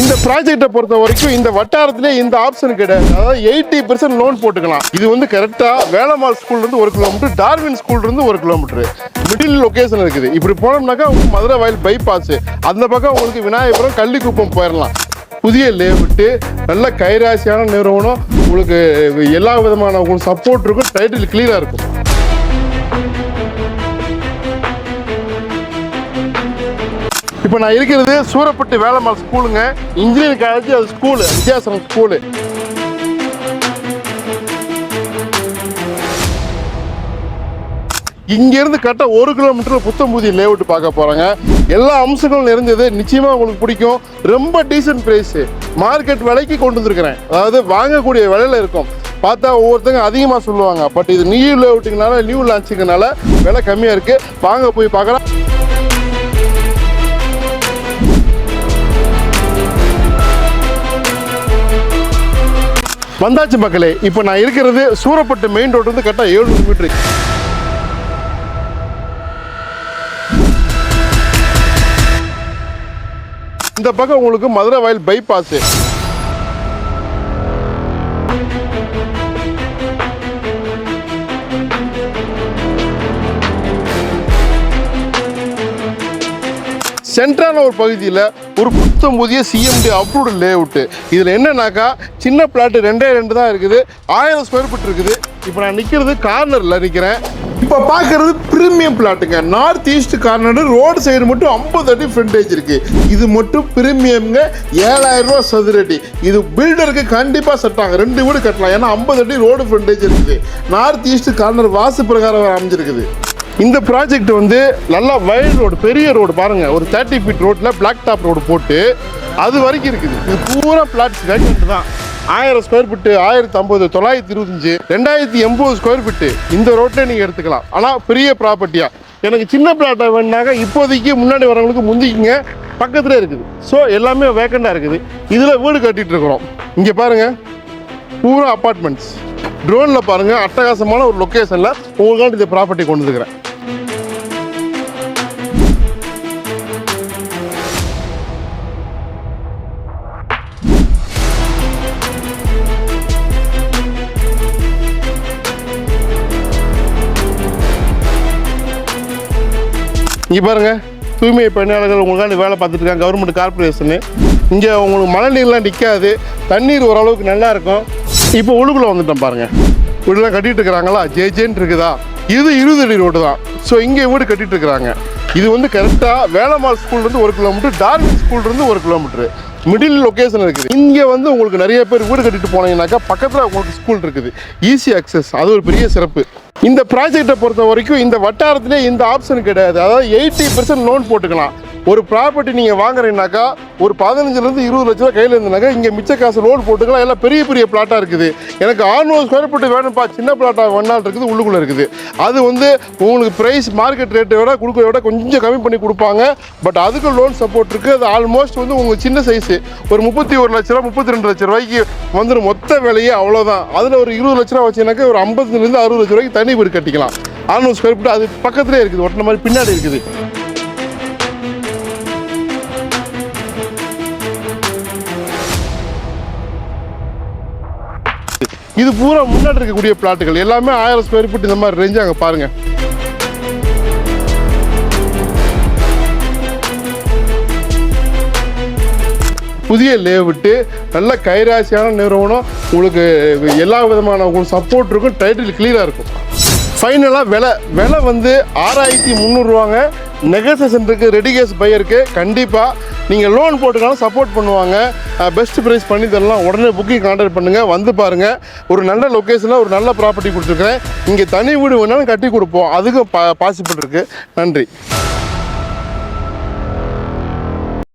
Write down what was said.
இந்த ப்ராஜெக்ட்டை பொறுத்த வரைக்கும் இந்த வட்டாரத்திலே இந்த ஆப்ஷன் கிடையாது. அதாவது எயிட்டி பெர்சன்ட் லோன் போட்டுக்கலாம். இது வந்து கரெக்டாக வேளமால் ஸ்கூல்லேருந்து ஒரு கிலோமீட்டர் டார்வின் ஸ்கூல்லேருந்து ஒரு கிலோமீட்டர் மிடில் லொக்கேஷன் இருக்குது. இப்படி போனோம்னாக்கா உங்களுக்கு மதுரை வயல் பைபாஸ் அந்த பக்கம் உங்களுக்கு விநாயகபுரம் கள்ளிக்குப்பம் போயிடலாம் புதிய லேவுட்டு நல்ல கைராசியான நிறுவனம். உங்களுக்கு எல்லா விதமான உங்களுக்கு சப்போர்ட் இருக்கும் டைட்டில் கிளியராக இருக்கும். இப்போ நான் இருக்கிறது சூரப்பட்டு வேலம்மாள் ஸ்கூலுங்க. இன்ஜினியரிங் காலேஜ் அது ஸ்கூலு வித்தியாசம் ஸ்கூலு இங்கேருந்து கரெக்டாக ஒரு கிலோமீட்டர் புத்தம்பூதி லேஅவுட் பார்க்க போகிறாங்க எல்லா அம்சங்களும் நிறைஞ்சது. நிச்சயமாக உங்களுக்கு பிடிக்கும். ரொம்ப டீசென்ட் ப்ரைஸு மார்க்கெட் விலைக்கு கொண்டு வந்திருக்கிறேன். அதாவது வாங்கக்கூடிய விலையில் இருக்கும். பார்த்தா ஒவ்வொருத்தங்க அதிகமாக சொல்லுவாங்க. பட் இது நியூ லேஅவுட்டுங்கனால நியூ லான்ச்சுங்கனால விலை கம்மியாக இருக்குது வாங்க போய் பார்க்கலாம். வந்தாச்சு மக்களே இப்போ நான் இருக்கிறது சூரப்பட்டு மெயின் ரோடு வந்து கரெக்டாக ஏழுநூறு மீட்ரு இந்த பக்கம் உங்களுக்கு மதுரை வயல் பைபாஸ் சென்ட்ரான ஒரு பகுதியில் ஒரு புத்தம் புதிய சிஎம்டி அப்ரூவ்டு லேஅவுட்டு இதில் என்னன்னாக்கா சின்ன பிளாட்டு ரெண்டே ரெண்டு தான் இருக்குது. ஆயிரம் ஸ்கொயர் ஃபீட் இருக்குது. இப்போ நான் நிற்கிறது கார்னரில் நிற்கிறேன் இப்போ பார்க்குறது premium பிளாட்டுங்க north east corner road side மட்டும் ஐம்பது அடி ஃப்ரண்டேஜ் இருக்குது இது மட்டும் பிரீமியம்ங்க ஏழாயிரம் ரூபா சதுரடி இது பில்டருக்கு கண்டிப்பாக செட் ஆகும். ரெண்டு வீடு கட்டலாம். ஏன்னா ஐம்பது அடி ரோடு ஃப்ரண்டேஜ் இருக்குது. நார்த் ஈஸ்ட் கார்னர் வாசு பிரகாரம் அமைஞ்சிருக்குது இந்த ப்ராஜெக்ட் வந்து நல்லா வயல் ரோடு பெரிய ரோடு பாருங்கள் ஒரு தேர்ட்டி ஃபீட் ரோட்டில் பிளாக் டாப் ரோடு போட்டு அது வரைக்கும் இருக்குது. இது பூரா பிளாட்ஸ் வேக்கண்ட் தான். ஆயிரம் ஸ்கொயர் ஃபீட்டு ஆயிரத்தி ஐம்பது தொள்ளாயிரத்தி இருபத்தஞ்சு ரெண்டாயிரத்தி எண்பது ஸ்கொயர் ஃபீட்டு இந்த ரோட்டில் நீங்கள் எடுத்துக்கலாம். ஆனால் பெரிய ப்ராப்பர்ட்டியாக எனக்கு சின்ன பிளாட்டாக வேணுனாக்க இப்போதைக்கு முன்னாடி வரவங்களுக்கு முந்திக்கிங்க பக்கத்தில் இருக்குது. ஸோ எல்லாமே வேக்கண்டாக இருக்குது. இதில் வீடு கட்டிகிட்டு இருக்கிறோம். இங்கே பாருங்கள் பூரா அப்பார்ட்மெண்ட்ஸ் ட்ரோனில் பாருங்கள் அட்டகாசமான ஒரு லொக்கேஷனில் உங்களுக்காண்டி இந்த ப்ராப்பர்ட்டி கொண்டு வந்துக்கிறேன் இங்கே பாருங்க தூய்மை பணியாளர்கள் உங்களுக்காண்டி வேலை பார்த்துட்டு இருக்காங்க. கவர்மெண்ட் கார்பரேஷனு இங்கே உங்களுக்கு மழை நீர்லாம் நிற்காது தண்ணீர் ஓரளவுக்கு நல்லா இருக்கும். இப்போ உள்ளுக்குள்ளே வந்துட்டோம் பாருங்க. வீடுலாம் கட்டிட்டு இருக்கிறாங்களா? ஜே ஜேன்னு இருக்குதா? இது இருபது அடி ரோடு தான். ஸோ இங்கே வீடு கட்டிட்டு இருக்கிறாங்க. இது வந்து கரெக்டாக வேளமால் ஸ்கூல்லேருந்து ஒரு கிலோமீட்டர் டார்வின் ஸ்கூல்லேருந்து ஒரு கிலோமீட்டரு மிடில் லொக்கேஷன் இருக்குது. இங்கே வந்து உங்களுக்கு நிறைய பேர் வீடு கட்டிட்டு போனீங்கன்னாக்கா பக்கத்தில் உங்களுக்கு ஸ்கூல் இருக்குது. ஈஸி அக்சஸ் அது ஒரு பெரிய சிறப்பு. இந்த ப்ராஜெக்டை பொறுத்த வரைக்கும் இந்த வட்டாரத்திலே இந்த ஆப்ஷன் கிடையாது. அதாவது எயிட்டி பர்சன்ட் லோன் போட்டுக்கலாம். ஒரு ப்ராப்பர்ட்டி நீங்கள் வாங்குறீங்கனாக்கா ஒரு பதினஞ்சுலேருந்து இருபது லட்ச ரூபா கையில் இருந்தனாக்கா இங்கே மிச்ச காசு லோன் போட்டுக்கலாம். எல்லாம் பெரிய பெரிய பிளாட்டாக இருக்குது. எனக்கு 600 ஸ்கொயர் ஃபீட் வேணும்ப்பா. சின்ன பிளாட்டாக வேணால் இருக்குது உள்ளுக்குள்ளே இருக்குது. அது வந்து உங்களுக்கு ப்ரைஸ் மார்க்கெட் ரேட்டை விட கொடுக்குறத விட கொஞ்சம் கம்மி பண்ணி கொடுப்பாங்க. பட் அதுக்கு லோன் சப்போர்ட் இருக்குது அது ஆல்மோஸ்ட் வந்து உங்களுக்கு சின்ன சைஸு ஒரு முப்பத்தி ஒரு லட்ச ரூபா முப்பத்தி ரெண்டு லட்ச ரூபாய்க்கு வந்துடும் மொத்த விலையே அவ்வளோதான் அதில் ஒரு இருபது லட்ச ரூபா வச்சுனாக்கா ஒரு ஐம்பதுலேருந்து அறுபது லட்ச ரூபாய்க்கு தனி வீடு கட்டிக்கலாம். 600 ஸ்கொயர் ஃபீட் அது பக்கத்துலேயே இருக்குது. ஒட்டின மாதிரி பின்னாடி இருக்குது. இது பூரா முன்னாடி இருக்கக்கூடிய பிளாட்டுகள் எல்லாமே ஆயிரம் ஸ்கொயர் ஃபீட் இந்த மாதிரி ரேஞ்சு அங்கே பாருங்க. புதிய லேவுட்டு நல்ல கைராசியான நிறுவனம் உங்களுக்கு எல்லா விதமான உங்களுக்கு சப்போர்ட் இருக்கும் டைட்டில் கிளியராக இருக்கும். ஃபைனலாக விலை. விலை வந்து ஆறாயிரத்தி முந்நூறுவாங்க. நெகோசியேஷன் இருக்குது ரெடி கேஸ் பையருக்கு கண்டிப்பாக நீங்கள் லோன் போட்டுக்கலாம் சப்போர்ட் பண்ணுவாங்க. பெஸ்ட் ப்ரைஸ் பண்ணி தரலாம். உடனே புக்கிங் கான்டாக்ட் பண்ணுங்கள் வந்து பாருங்கள் ஒரு நல்ல லொக்கேஷனில் ஒரு நல்ல ப்ராப்பர்ட்டி கொடுத்துருக்கேன் இங்கே தனி வீடு வேணாலும் கட்டி கொடுப்போம். அதுக்கும் பா பாசிபிள் இருக்குது நன்றி.